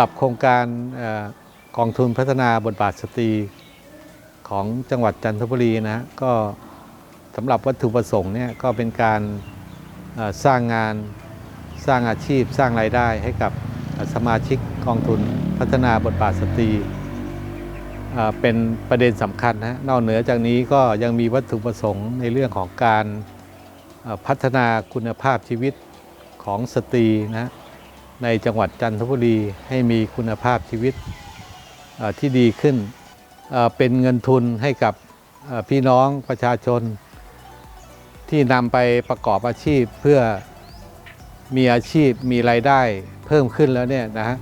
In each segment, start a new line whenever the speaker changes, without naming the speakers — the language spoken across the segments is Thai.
ำหรับโครงการกองทุนพัฒนาบทบาทสตรีของจังหวัดจันทบุรีนะก็สำหรับวัตถุประสงค์เนี่ยก็เป็นการสร้างงานสร้างอาชีพสร้างรายได้ให้กับสมาชิกกองทุนพัฒนาบทบาทสตรีเป็นประเด็นสำคัญนะนอกเหนือจากนี้ก็ยังมีวัตถุประสงค์ในเรื่องของการพัฒนาคุณภาพชีวิตของสตรีนะ ในจังหวัดจันทบุรีให้มีคุณภาพชีวิตที่ดีขึ้น เป็นเงินทุนให้กับพี่น้องประชาชน ที่นำไปประกอบอาชีพเพื่อมีอาชีพมีรายได้เพิ่มขึ้นแล้วเนี่ยนะฮะ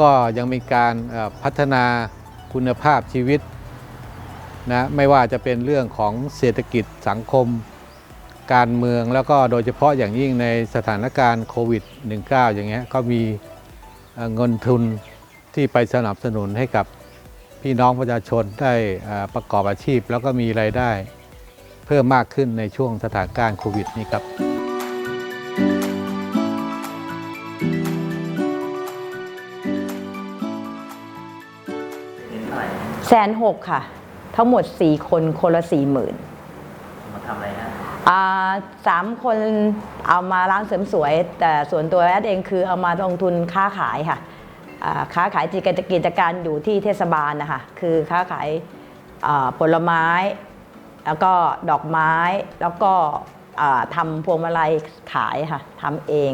ก็ยังมีการพัฒนาคุณภาพชีวิตนะไม่ว่าจะเป็นเรื่องของเศรษฐกิจสังคม การเมืองแล้วก็โดยเฉพาะอย่างยิ่งในสถานการณ์โควิด -19 อย่างเงี้ยก็มีเงินทุนที่ไปสนับสนุนให้กับพี่น้องประชาชนได้ประกอบอาชีพ แล้วก็มีรายได้เพิ่มมากขึ้นในช่วงสถานการณ์โควิดนี้ครับ
แสนหกค่ะ ทั้งหมด 4 คนคนละสี่หมื่น
มาทำอะไรฮะ
สามคนเอามาร้านเสริมสวย แต่ส่วนตัวแอดเองคือเอามาลงทุนค้าขายค่ะค้าขายกิจกิจการอยู่ที่เทศบาลนะคะคือค้าขายผลไม้ แล้วก็ดอกไม้แล้วก็ทำพวงมาลัยขายค่ะทำเอง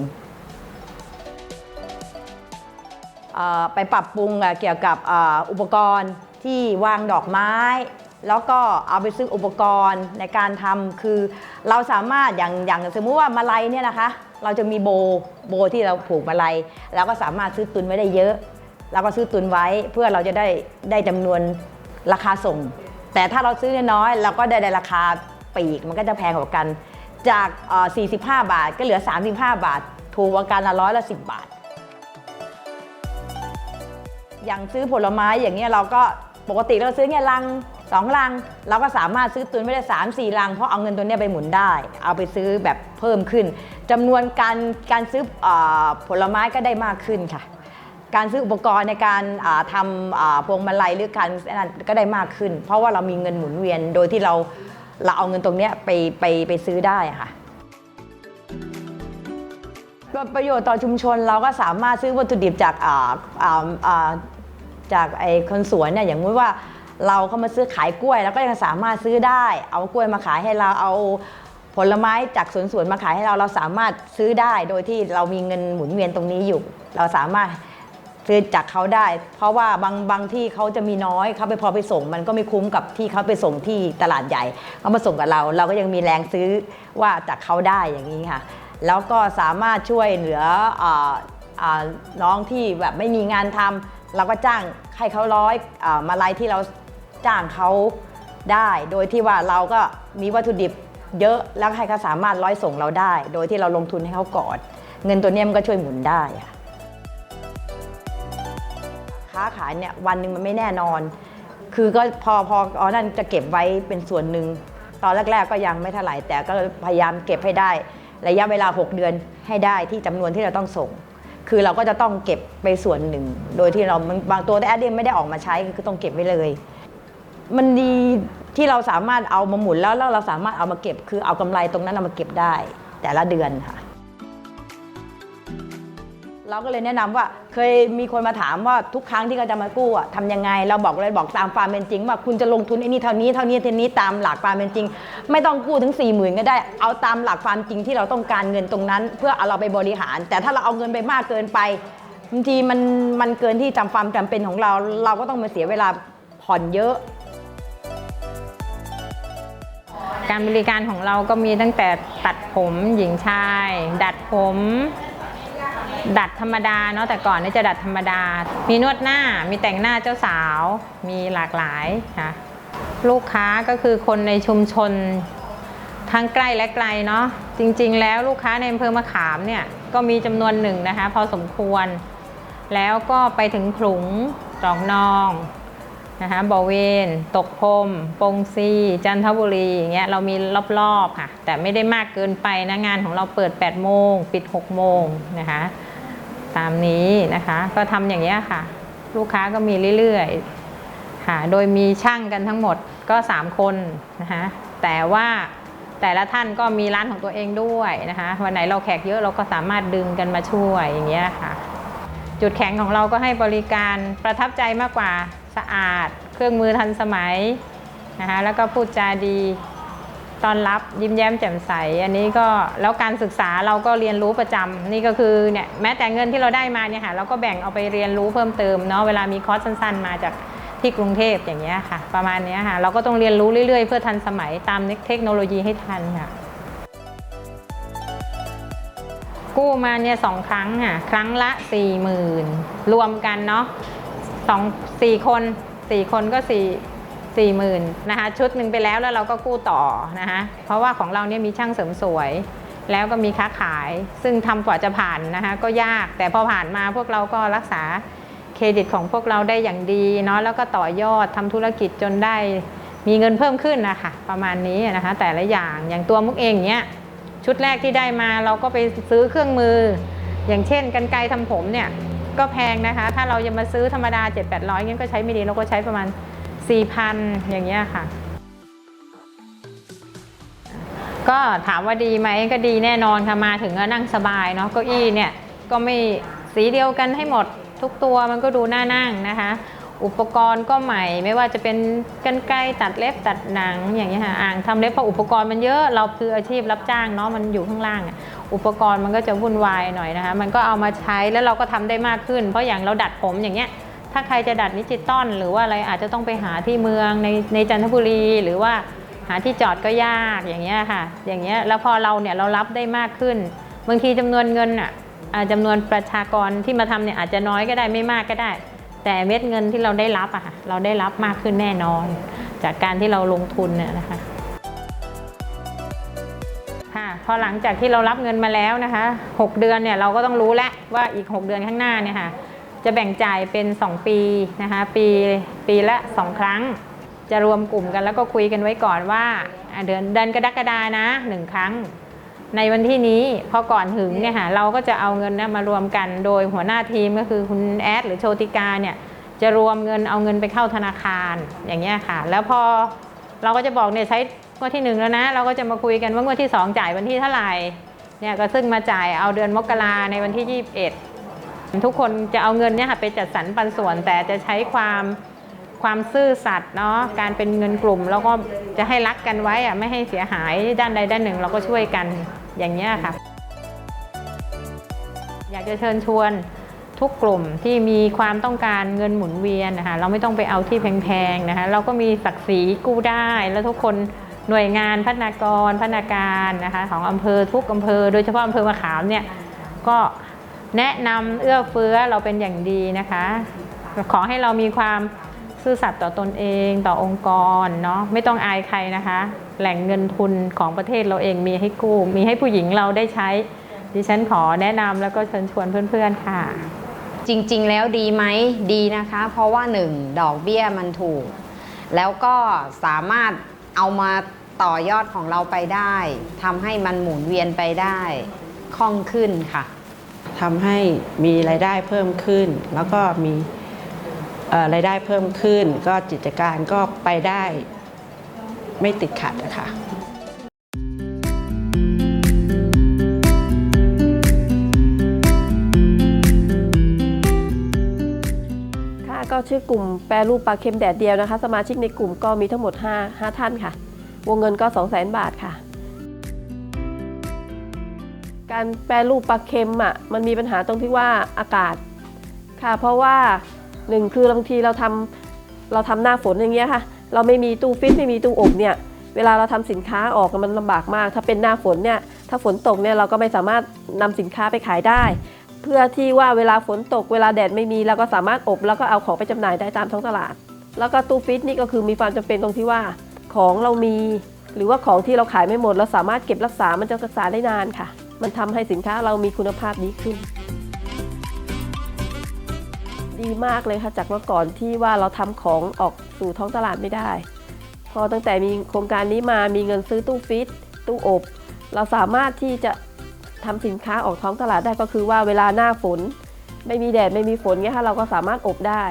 อไปปรับปรุงเกี่ยวกับอุปกรณ์ที่วางดอกไม้ แล้วก็เอาไปซื้ออุปกรณ์ในการทำคือเราสามารถอย่างอย่างสมมุติว่ามาลัยเนี่ยนะคะ เราจะมีโบโบที่เราผูกมาลัยเราก็สามารถซื้อตุนไว้ได้เยอะเราก็ซื้อตุนไว้เพื่อเราจะได้ได้จำนวนราคาส่ง แต่ถ้าเราซื้อน้อยเราก็ได้ในราคาปีกมันก็จะแพงกว่ากัน จากเอ่อ45 บาทก็เหลือ 35 บาท ถูกกว่ากันละร้อยละ 10 บาท อย่างซื้อผลไม้อย่างเงี้ยเราก็ปกติเราซื้อเนี่ยลัง สองลัง เราก็สามารถซื้อตุนไว้ได้สามสี่ลัง เพราะเอาเงินตัวนี้ไปหมุนได้ เอาไปซื้อแบบเพิ่มขึ้นจำนวนการการซื้ออผลไม้ก็ได้มากขึ้นค่ะ การซื้ออุปกรณ์ในการทำพวงมาลัยหรือการนั่นก็ได้มากขึ้น เพราะว่าเรามีเงินหมุนเวียนโดยที่เราเราเอาเงินตรงนี้ไปไปไปซื้อได้ค่ะประโยชน์ต่อชุมชนเราก็สามารถซื้อวัตถุดิบจากจากไอ้คนสวนเนี่ยอย่างมุติว่า เราเข้ามาซื้อขายกล้วยเราก็ยังสามารถซื้อได้ เอากล้วยมาขายให้เราเอาผลไม้จากสวนสวนมาขายให้เราเราสามารถซื้อได้ โดยที่เรามีเงินหมุนเวียนตรงนี้อยู่ เราสามารถซื้อจากเขาได้ เพราะว่าบางบางที่เขาจะมีน้อยเขาไปพอไปส่ง มันก็ไม่คุ้มกับที่เขาไปส่งที่ตลาดใหญ่เขามาส่งกับเรา เราก็ยังมีแรงซื้อว่าจากเขาได้อย่างนี้ค่ะ แล้วก็สามารถช่วยเหลืออน้องที่แบบไม่มีงานทำเราก็จ้างให้เขาร้อยอามาลัยที่เรา จ้างเขาได้ โดยที่ว่าเราก็มีวัตถุดิบเยอะแล้วให้เขาสามารถร้อยส่งเราได้ โดยที่เราลงทุนให้เขาก่อน เงินตัวเนี้ยมันก็ช่วยหมุนได้ค่ะค้าขายเนี่ยวันหนึ่งมันไม่แน่นอน คือก็พอพออ๋อนั่นจะเก็บไว้เป็นส่วนหนึ่งตอนแรก ๆ ก็ยังไม่เท่าไหร่แต่ก็พยายามเก็บให้ได้ ระยะเวลา 6 เดือนให้ได้ที่จำนวนที่เราต้องส่ง คือเราก็จะต้องเก็บไปส่วนหนึ่ง โดยที่เราบางตัวแต่แอดเดไม่ได้ออกมาใช้คือต้องเก็บไว้เลย มันดีที่เราสามารถเอามาหมุนแล้วแล้วเราสามารถเอามาเก็บ คือเอากำไรตรงนั้นเอามาเก็บได้ แต่ละเดือนค่ะ เราก็เลยแนะนำว่าเคยมีคนมาถามว่าทุกครั้งที่เขาจะมากู้อะทำยังไง เราบอกเลยบอกตามความเป็นจริง ว่าคุณจะลงทุนไอ้นี่เท่านี้เท่านี้เท่านี้ตามหลักความเป็นจริง ไม่ต้องกู้ถึง4ี่หมื่นก็ได้ เอาตามหลักความจริงที่เราต้องการเงินตรงนั้น เพื่อเอาเราไปบริหาร แต่ถ้าเราเอาเงินไปมากเกินไปบางทีมันมันเกินที่จำความจำเป็นของเรา เราก็ต้องมาเสียเวลาผ่อนเยอะ
การบริการของเราก็มีตั้งแต่ตัดผมหญิงชาย ดัดผม ดัดธรรมดาเนาะแต่ก่อนนี่จะดัดธรรมดา มีนวดหน้ามีแต่งหน้าเจ้าสาว มีหลากหลายค่ะลูกค้าก็คือคนในชุมชนทั้งใกล้และไกลเนาะจริงๆ แล้วลูกค้าในอำเภอมะขามเนี่ยก็มีจำนวนหนึ่งนะคะ พอสมควร แล้วก็ไปถึงขลุงจอกนอง นะคะบอเวนตกพรมปงซีจันทบุรีอย่างเงี้ยเรามีรอบๆค่ะ แต่ไม่ได้มากเกินไปนะงานของเราเปิด 8 โมง ปิด 6 โมงนะคะตามนี้นะคะก็ทำอย่างนี้ยค่ะ ลูกค้าก็มีเรื่อยๆค่ะโดยมีช่างกันทั้งหมดก็ 3 คนนะคะแต่ว่าแต่ละท่านก็มีร้านของตัวเองด้วยนะคะวันไหนเราแขกเยอะเราก็สามารถดึงกันมาช่วยอย่างเงี้ยค่ะ จุดแข็งของเราก็ให้บริการประทับใจมากกว่า สะอาด เครื่องมือทันสมัยนะคะแล้วก็พูดจาดีตอนรับยิ้มแย้มแจ่มใส อันนี้ก็แล้วการศึกษาเราก็เรียนรู้ประจำนี่ก็คือเนี่ยแม้แต่เงินที่เราได้มาเนี่ยค่ะเราก็แบ่งเอาไปเรียนรู้เพิ่มเติมเนาะเวลามีคอร์สสั้น ๆ มาจากที่กรุงเทพอย่างเงี้ยค่ะ ประมาณเนี้ยค่ะเราก็ต้องเรียนรู้เรื่อยๆ เพื่อทันสมัยตามเทคโนโลยีให้ทันค่ะกู้มาเนี่ยสองครั้งค่ะครั้งละสี่หมื่นรวมกันเนาะ สองสี่คนสี่คนก็สี่สี่หมื่นนะคะชุดหนึ่งไปแล้วแล้วเราก็กู้ต่อนะคะเพราะว่าของเราเนี่ยมีช่างเสริมสวย แล้วก็มีค้าขาย ซึ่งทำกว่าจะผ่านนะคะก็ยากแต่พอผ่านมาพวกเราก็รักษาเครดิตของพวกเราได้อย่างดีเนาะแล้วก็ต่อยอดทำธุรกิจจนได้มีเงินเพิ่มขึ้นนะคะประมาณนี้นะคะแต่ละอย่างอย่างตัวมุกเองเนี้ยชุดแรกที่ได้มาเราก็ไปซื้อเครื่องมือ อย่างเช่นกันไกรทำผมเนี่ย ก็แพงนะคะ ถ้าเราจะมาซื้อธรรมดา 7 8 0 0งั้นก็ใช้ไม่ดีเราก็ใช้ประมาณ 4,000 อย่างเงี้ยค่ะ ก็ถามว่าดีไหมก็ดีแน่นอนค่ะมาถึงก็นั่งสบายเนาะเก้าอี้เนี่ยก็ไม่สีเดียวกันให้หมดทุกตัวมันก็ดูน่านั่งนะคะ อุปกรณ์ก็ใหม่ไม่ว่าจะเป็นกันไกรตัดเล็บตัดหนังอย่างเงี้ยค่ะอ่างทำเล็บเพราะอุปกรณ์มันเยอะเราคืออาชีพรับจ้างเนาะมันอยู่ข้างล่างอะ อุปกรณ์มันก็จะวุ่นวายหน่อยนะคะ มันก็เอามาใช้แล้วเราก็ทำได้มากขึ้น เพราะอย่างเราดัดผมอย่างเงี้ย ถ้าใครจะดัดดิจิตอลหรือว่าอะไรอาจจะต้องไปหาที่เมืองในในจันทบุรี หรือว่าหาที่จอดก็ยากอย่างเงี้ยค่ะ อย่างเงี้ยแล้วพอเราเนี่ยเรารับได้มากขึ้น บางทีจำนวนเงินอะอ่าจำนวนประชากรที่มาทำเนี่ยอาจจะน้อยก็ได้ไม่มากก็ได้ แต่เม็ดเงินที่เราได้รับอะค่ะเราได้รับมากขึ้นแน่นอน จากการที่เราลงทุนเนี่ยนะคะ พอหลังจากที่เรารับเงินมาแล้วนะคะ 6 เดือนเนี่ยเราก็ต้องรู้แล้วว่าอีก 6 เดือนข้างหน้าเนี่ยค่ะจะแบ่งจ่ายเป็น 2 ปีนะคะปีปีละ 2 ครั้ง จะรวมกลุ่มกันแล้วก็คุยกันไว้ก่อนว่าเดือนเดือนกรกฎานะหนึ่งครั้ง ในวันที่นี้พอก่อนถึงเนี่ยค่ะเราก็จะเอาเงินเนยมารวมกันโดยหัวหน้าทีมก็คือคุณแอดหรือโชติกาเนี่ยจะรวมเงินเอาเงินไปเข้าธนาคารอย่างเงี้ยค่ะ แล้วพอเราก็จะบอกเนี่ยใช้ งวดที่หนึ่งแล้วนะ เราก็จะมาคุยกันว่างวดที่สองจ่ายวันที่เท่าไหร่เนี่ยก็ซึ่งมาจ่ายเอาเดือนมกราในวันที่ 21 ทุกคนจะเอาเงินเนี่ยค่ะไปจัดสรรปันส่วน แต่จะใช้ความความซื่อสัตย์เนาะการเป็นเงินกลุ่ม แล้วก็จะให้รักกันไว้อะไม่ให้เสียหายด้านใดด้านหนึ่ง เราก็ช่วยกันอย่างนี้ยค่ะ อยากจะเชิญชวนทุกกลุ่มที่มีความต้องการเงินหมุนเวียนนะคะเราไม่ต้องไปเอาที่แพงๆนะคะเราก็มีศักดิ์ศรีกู้ได้แล้วทุกคน หน่วยงานพัฒนากรพัฒนาการนะคะของอำเภอทุกอำเภอ โดยเฉพาะอำเภอมะขามเนี่ยก็แนะนำเอื้อเฟื้อเราเป็นอย่างดีนะคะ ขอให้เรามีความซื่อสัตย์ต่อตนเองต่อองค์กรเนาะไม่ต้องอายใครนะคะ แหล่งเงินทุนของประเทศเราเองมีให้กู้ มีให้ผู้หญิงเราได้ใช้ ดิฉันขอแนะนำแล้วก็เชิญชวนเพื่อนๆค่ะ
จริงๆแล้วดีไหมดีนะคะ เพราะว่าหนึ่งดอกเบี้ยมันถูก แล้วก็สามารถเอามา ต่อยอดของเราไปได้ทำให้มันหมุนเวียนไปได้คล่องขึ้นค่ะ
ทำให้มีรายได้เพิ่มขึ้น แล้วก็มีเอ่อรายได้เพิ่มขึ้น ก็กิจการก็ไปได้ไม่ติดขัดนะคะ
ค่ะก็ชื่อกลุ่มแปรรูปปลาเค็มแดดเดียวนะคะ สมาชิกในกลุ่มก็มีทั้งหมด 5 5 ท่านค่ะ วงเงินก็ 2 0 0 0 0 0 บาทค่ะ การแปรรูปปลาเค็มอะมันมีปัญหาตรงที่ว่าอากาศค่ะ เพราะว่าหนึ่งคือบางทีเราทำเราทำหน้าฝนอย่างเงี้ยค่ะ เราไม่มีตู้ฟิตไม่มีตู้อบเนี่ยเวลาเราทำสินค้าออกมันลำบากมาก ถ้าเป็นหน้าฝนเนี่ยถ้าฝนตกเนี่ยเราก็ไม่สามารถนำสินค้าไปขายได้ เพื่อที่ว่าเวลาฝนตกเวลาแดดไม่มีเราก็สามารถอบ แล้วก็เอาของไปจำหน่ายได้ตามท้องตลาด แล้วก็ตู้ฟิตนี่ก็คือมีความจำเป็นตรงที่ว่า ของเรามี หรือว่าของที่เราขายไม่หมด เราสามารถเก็บรักษามันจะรักษาได้นานค่ะ มันทำให้สินค้าเรามีคุณภาพดีขึ้น ดีมากเลยค่ะจากเมื่อก่อนที่ว่าเราทำของออกสู่ท้องตลาดไม่ได้ พอตั้งแต่มีโครงการนี้มามีเงินซื้อตู้ฟิตตู้อบ เราสามารถที่จะทำสินค้าออกท้องตลาดได้ก็คือว่าเวลาหน้าฝน ไม่มีแดดไม่มีฝนเงี้ยค่ะเราก็สามารถอบได้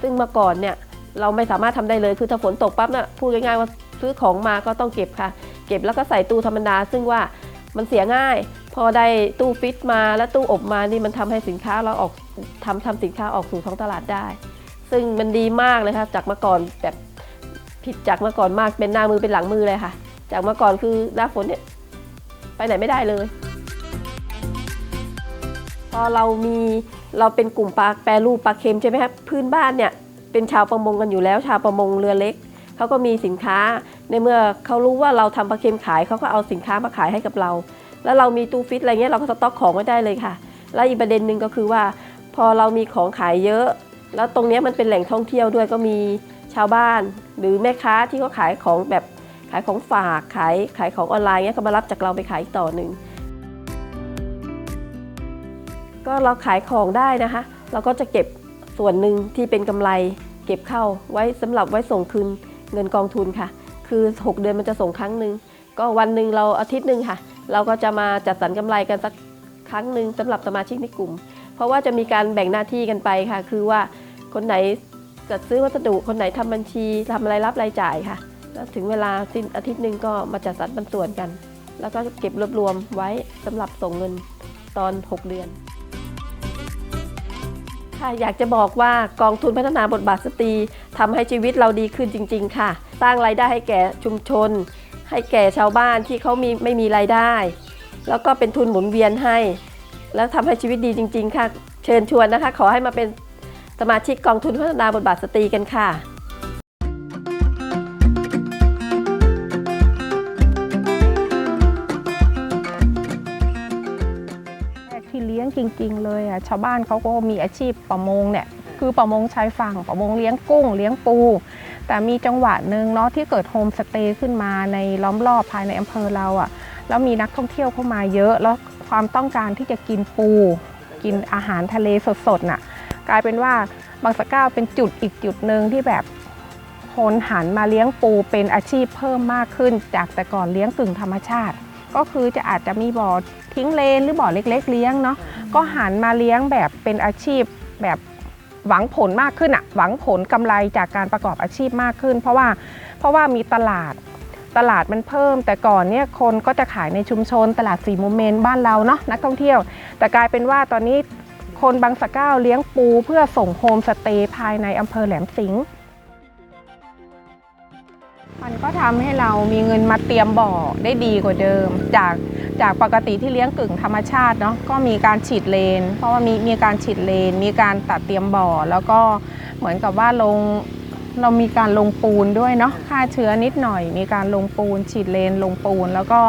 ซึ่งเมื่อก่อนเนี่ย เราไม่สามารถทำได้เลยคือถ้าฝนตกปั๊บน่ะพูดง่ายๆว่าซื้อของมาก็ต้องเก็บค่ะ เก็บแล้วก็ใส่ตู้ธรรมดา ซึ่งว่ามันเสียง่าย พอได้ตู้ฟิตมาแล้วตู้อบมานี่มันทำให้สินค้าเราออกทำทำสินค้าออกสู่ท้องตลาดได้ ซึ่งมันดีมากเลยค่ะจากเมื่อก่อนแบบผิดจากเมื่อก่อนมากเป็นหน้ามือเป็นหลังมือเลยค่ะ จากเมื่อก่อนคือหน้าฝนเนี่ยไปไหนไม่ได้เลย พอเรามีเราเป็นกลุ่มปลาแปรรูปปลาเค็มใช่ไหมครับพื้นบ้านเนี่ย เป็นชาวประมงกันอยู่แล้ว ชาวประมงเรือเล็กเขาก็มีสินค้าในเมื่อเขารู้ว่าเราทำปลาเค็มขายเขาก็เอาสินค้ามาขายให้กับเรา แล้วเรามีตู้ฟิตอะไรเงี้ยเราก็สต็อกของไว้ได้เลยค่ะ แล้วอีกประเด็นหนึ่งก็คือว่า พอเรามีของขายเยอะ แล้วตรงนี้มันเป็นแหล่งท่องเที่ยวด้วยก็มีชาวบ้าน หรือแม่ค้าที่เขาขายของแบบขายของฝากขายขายของออนไลน์เงี้ยเขามารับจากเราไปขายอีกต่อหนึ่งก็เราขายของได้นะคะ เราก็จะเก็บ ส่วนหนึ่งที่เป็นกำไรเก็บเข้าไว้สำหรับไว้ส่งคืนเงินกองทุนค่ะ คือ 6 เดือนมันจะส่งครั้งหนึ่งก็วันหนึ่งเราอาทิตย์หนึ่งค่ะ เราก็จะมาจัดสรรกำไรกันสักครั้งหนึ่งสำหรับสมาชิกในกลุ่ม เพราะว่าจะมีการแบ่งหน้าที่กันไปค่ะ คือว่าคนไหนจัดซื้อวัสดุคนไหนทำบัญชีทำรายรับรายจ่ายค่ะแล้วถึงเวลาสิ้นอาทิตย์หนึ่งก็มาจัดสรรปันส่วนกัน แล้วก็เก็บรวบรวมไว้สำหรับส่งเงินตอน 6 เดือน ค่ะอยากจะบอกว่ากองทุนพัฒนาบทบาทสตรีทำให้ชีวิตเราดีขึ้นจริง ๆ ค่ะ สร้างรายได้ให้แก่ชุมชน ให้แก่ชาวบ้านที่เขามีไม่มีรายได้ แล้วก็เป็นทุนหมุนเวียนให้ แล้วทำให้ชีวิตดีจริง ๆ ค่ะ เชิญชวนนะคะ ขอให้มาเป็นสมาชิกกองทุนพัฒนาบทบาทสตรีกันค่ะ
จริง ๆ เลยอะชาวบ้านเขาก็มีอาชีพประมงเนี่ยคือประมงชายฝั่งประมงเลี้ยงกุ้ง เลี้ยงปู แต่มีจังหวะหนึ่งเนาะที่เกิดโฮมสเตย์ขึ้นมาในล้อมรอบภายในอำเภอเราอะแล้วมีนักท่องเที่ยวเข้ามาเยอะแล้วความต้องการที่จะกินปู กินอาหารทะเลสดๆน่ะกลายเป็นว่าบางสะเก้าเป็นจุดอีกจุดหนึ่งที่แบบคนหันมาเลี้ยงปูเป็นอาชีพเพิ่มมากขึ้น จากแต่ก่อนเลี้ยงกึ่งธรรมชาติ ก็คือจะอาจจะมีบ่อทิ้งเลนหรือบ่อเล็ก ๆ เลี้ยงเนาะก็หันมาเลี้ยงแบบเป็นอาชีพแบบหวังผลมากขึ้นอะหวังผลกำไรจากการประกอบอาชีพมากขึ้น เพราะว่าเพราะว่ามีตลาดตลาดมันเพิ่ม แต่ก่อนเนี่ยคนก็จะขายในชุมชนตลาดสี่โมเมนต์บ้านเราเนาะนักท่องเที่ยว แต่กลายเป็นว่าตอนนี้คนบางสะเก้าเลี้ยงปูเพื่อส่งโฮมสเตย์ภายในอำเภอแหลมสิงห์ มันก็ทำให้เรามีเงินมาเตรียมบ่อได้ดีกว่าเดิม จากจากปกติที่เลี้ยงกึ่งธรรมชาติเนาะก็มีการฉีดเลน เพราะว่ามีมีการฉีดเลน มีการตัดเตรียมบ่อ แล้วก็เหมือนกับว่าลงเรามีการลงปูนด้วยเนาะฆ่าเชื้อนิดหน่อย มีการลงปูน ฉีดเลนลงปูนแล้วก็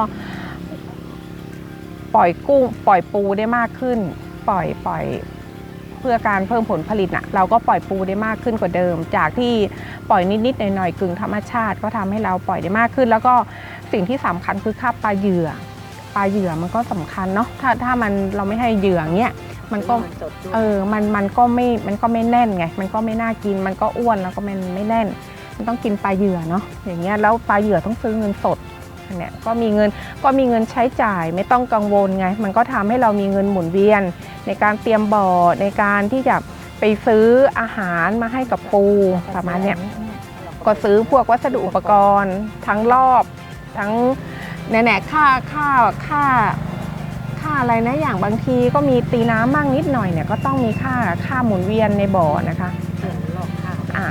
ปล่อยกุ้งปล่อยปูได้มากขึ้น ปล่อยปล่อย เพื่อการเพิ่มผลผลิตน่ะเราก็ปล่อยปูได้มากขึ้นกว่าเดิม จากที่ปล่อยนิดๆหน่อยๆกึ่งธรรมชาติ ก็ทำให้เราปล่อยได้มากขึ้น แล้วก็สิ่งที่สำคัญคือค่าปลาเหยื่อปลาเหยื่อมันก็สำคัญเนาะถ้าถ้ามันเราไม่ให้เหยื่อเงี้ยมันก็เออมันมันก็ไม่มันก็ไม่แน่นไงมันก็ไม่น่ากินมันก็อ้วนแล้วก็มันไม่แน่น มันต้องกินปลาเหยื่อเนาะอย่างเงี้ยแล้วปลาเหยื่อต้องซื้อเงินสดอัน เนี่ยก็มีเงินก็มีเงินใช้จ่าย ไม่ต้องกังวลไง มันก็ทำให้เรามีเงินหมุนเวียน ในการเตรียมบ่อในการที่จะไปซื้ออาหารมาให้กับปูประมาณเนี้ยก็ซื้อพวกวัสดุอุปกรณ์ ทั้งรอบทั้งแน่ๆค่าค่าค่าค่าอะไรนะอย่างบางทีก็มีตีน้ำมั่งนิดหน่อยเนี่ยก็ต้องมีค่าค่าหมุนเวียนในบ่อนะคะอ่า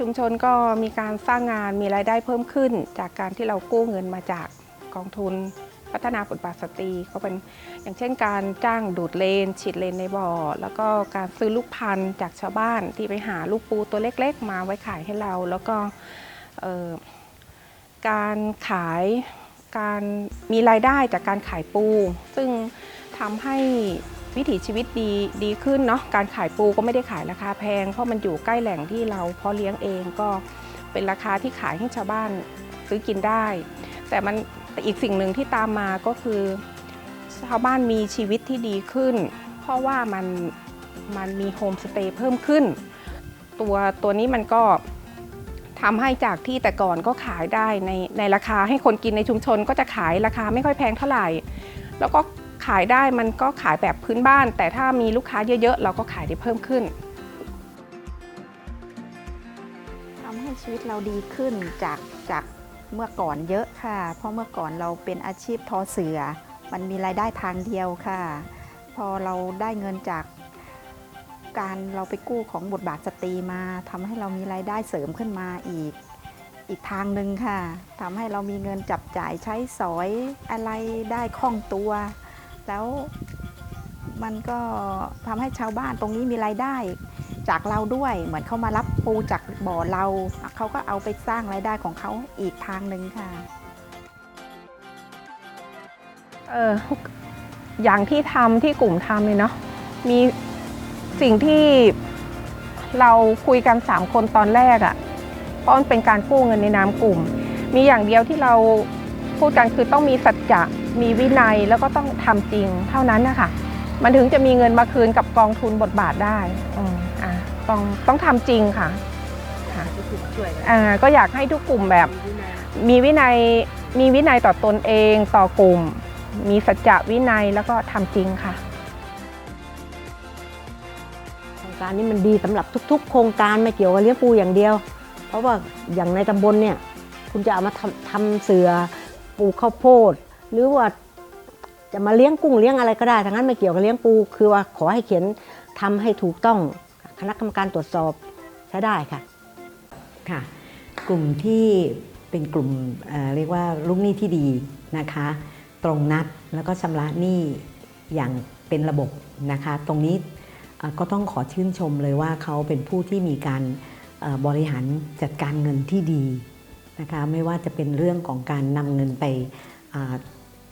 ชุมชนก็มีการสร้างงานมีรายได้เพิ่มขึ้น จากการที่เรากู้เงินมาจากกองทุนพัฒนาบทบาทสตรีก็เป็นอย่างเช่นการจ้างดูดเลน ฉีดเลนในบ่อ แล้วก็การซื้อลูกพันธุ์จากชาวบ้านที่ไปหาลูกปูตัวเล็กๆ มาไว้ขายให้เรา แล้วก็การขายการมีรายได้จากการขายปู ซึ่งทำให้ วิถีชีวิตดีดีขึ้นเนาะการขายปูก็ไม่ได้ขายราคาแพง เพราะมันอยู่ใกล้แหล่งที่เราเพาะเลี้ยงเองก็เป็นราคาที่ขายให้ชาวบ้านซื้อกินได้ แต่มันอีกสิ่งหนึ่งที่ตามมาก็คือชาวบ้านมีชีวิตที่ดีขึ้น เพราะว่ามันมันมีโฮมสเตย์เพิ่มขึ้น ตัวตัวนี้มันก็ทำให้จากที่แต่ก่อนก็ขายได้ในในราคาให้คนกินในชุมชนก็จะขายราคาไม่ค่อยแพงเท่าไหร่ แล้วก็ ขายได้มันก็ขายแบบพื้นบ้าน แต่ถ้ามีลูกค้าเยอะๆ เราก็ขายได้เพิ่มขึ้น
ทำให้ชีวิตเราดีขึ้นจากจากเมื่อก่อนเยอะค่ะ เพราะเมื่อก่อนเราเป็นอาชีพทอเสือ มันมีรายได้ทางเดียวค่ะ พอเราได้เงินจากการเราไปกู้ของบทบาทสตรีมาทำให้เรามีรายได้เสริมขึ้นมาอีก อีกทางหนึ่งค่ะทำให้เรามีเงินจับจ่ายใช้สอยอะไรได้คล่องตัว แล้วมันก็ทำให้ชาวบ้านตรงนี้มีรายได้จากเราด้วย เหมือนเขามารับปูจากบ่อเราเขาก็เอาไปสร้างรายได้ของเขาอีกทางหนึ่งค่ะ
เอออย่างที่ทำที่กลุ่มทำเลยเนาะมีสิ่งที่เราคุยกัน 3 คนตอนแรกอะ่ะเพราะมันเป็นการกู้เงินในนามกลุ่ม มีอย่างเดียวที่เราพูดกันคือต้องมีสัจจะ มีวินัยแล้วก็ต้องทำจริงเท่านั้นนะคะมันถึงจะมีเงินมาคืนกับกองทุนบทบาทได้อืมอะต้องต้องทำจริงค่ะค่ะอ่าก็อยากให้ทุกกลุ่มแบบมีวินัยมีวินัยต่อตนเองต่อกลุ่ม มีสัจจะวินัยแล้วก็ทำจริงค่ะ
โครงการนี้มันดีสำหรับทุก ๆ โครงการไม่เกี่ยวกับเลี้ยงปูอย่างเดียว เพราะว่าอย่างในตำบลเนี่ยคุณจะเอามาทำทำเสือปลูกข้าวโพด หรือว่าจะมาเลี้ยงกุ้งเลี้ยงอะไรก็ได้ทั้งนั้นไม่เกี่ยวกับเลี้ยงปู คือว่าขอให้เขียนทำให้ถูกต้องคณะกรรมการตรวจสอบใช้ได้ค่ะ
ค่ะ กลุ่มที่เป็นกลุ่มเเรียกว่าลูกหนี้ที่ดีนะคะ ตรงนัดแล้วก็ชำระหนี้อย่างเป็นระบบนะคะ ตรงนี้ก็ต้องขอชื่นชมเลยว่าเขาเป็นผู้ที่มีการบริหารจัดการเงินที่ดีนะคะไม่ว่าจะเป็นเรื่องของการนำเงินไป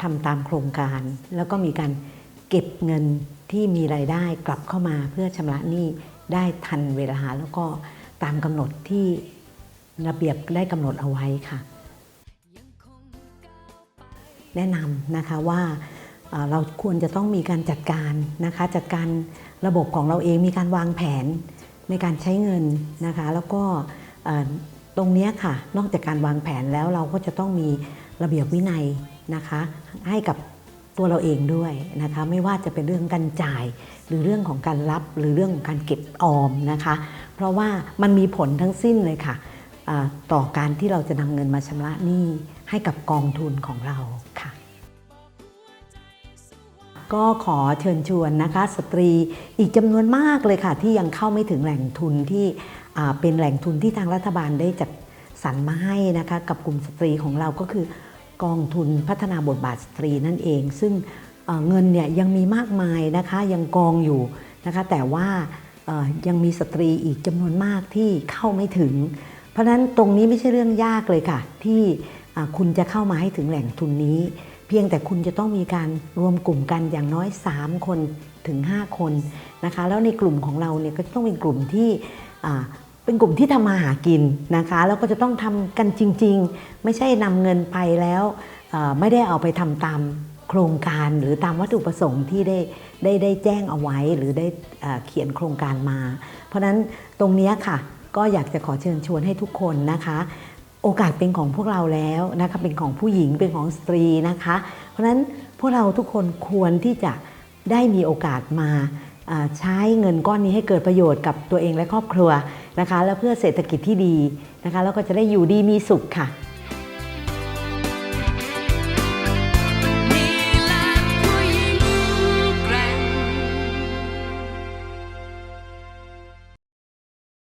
ทำตามโครงการ แล้วก็มีการเก็บเงินที่มีรายได้กลับเข้ามาเพื่อชำระหนี้ได้ทันเวลาแล้วก็ตามกำหนดที่ระเบียบได้กำหนดเอาไว้ค่ะ แนะนำนะคะว่าเราควรจะต้องมีการจัดการนะคะจัดการระบบของเราเองมีการวางแผนในการใช้เงินนะคะ แล้วก็ตรงนี้ค่ะนอกจากการวางแผนแล้วเราก็จะต้องมี ระเบียบวินัยนะคะให้กับตัวเราเองด้วยนะคะไม่ว่าจะเป็นเรื่องการจ่าย หรือเรื่องของการรับหรือเรื่องของการเก็บออมนะคะ เพราะว่ามันมีผลทั้งสิ้นเลยค่ะต่อการที่เราจะนำเงินมาชำระหนี้ให้กับกองทุนของเราค่ะ ก็ขอเชิญชวนนะคะ สตรีอีกจำนวนมากเลยค่ะ ที่ยังเข้าไม่ถึงแหล่งทุนที่เป็นแหล่งทุนที่ทางรัฐบาลได้จัดสรรมาให้นะคะ กับกลุ่มสตรีของเราก็คือ กองทุนพัฒนาบทบาทสตรีนั่นเอง ซึ่งเเงินเนี่ยยังมีมากมายนะคะยังกองอยู่นะคะแต่ว่ายังมีสตรีอีกจำนวนมากที่เข้าไม่ถึง เพราะนั้นตรงนี้ไม่ใช่เรื่องยากเลยค่ะ ที่คุณจะเข้ามาให้ถึงแหล่งทุนนี้ เพียงแต่คุณจะต้องมีการรวมกลุ่มกันอย่างน้อย 3 คนถึง 5 คนนะคะแล้วในกลุ่มของเราเนี่ยก็ต้องเป็นกลุ่มที่ เป็นกลุ่มที่ทำมาหากินนะคะแล้วก็จะต้องทำกันจริง ๆ ไม่ใช่นำเงินไปแล้วไม่ได้เอาไปทำตามโครงการหรือตามวัตถุประสงค์ที่ได้ได้ได้แจ้งเอาไว้หรือได้อ่าเขียนโครงการมา เพราะนั้นตรงนี้ค่ะก็อยากจะขอเชิญชวนให้ทุกคนนะคะ โอกาสเป็นของพวกเราแล้วนะคะเป็นของผู้หญิงเป็นของสตรีนะคะ เพราะนั้นพวกเราทุกคนควรที่จะได้มีโอกาสมาใช้เงินก้อนนี้ให้เกิดประโยชน์กับตัวเองและครอบครัว นะคะ และเพื่อเศรษฐกิจที่ดีนะคะ แล้วก็จะได้อยู่ดีมีสุขค่ะ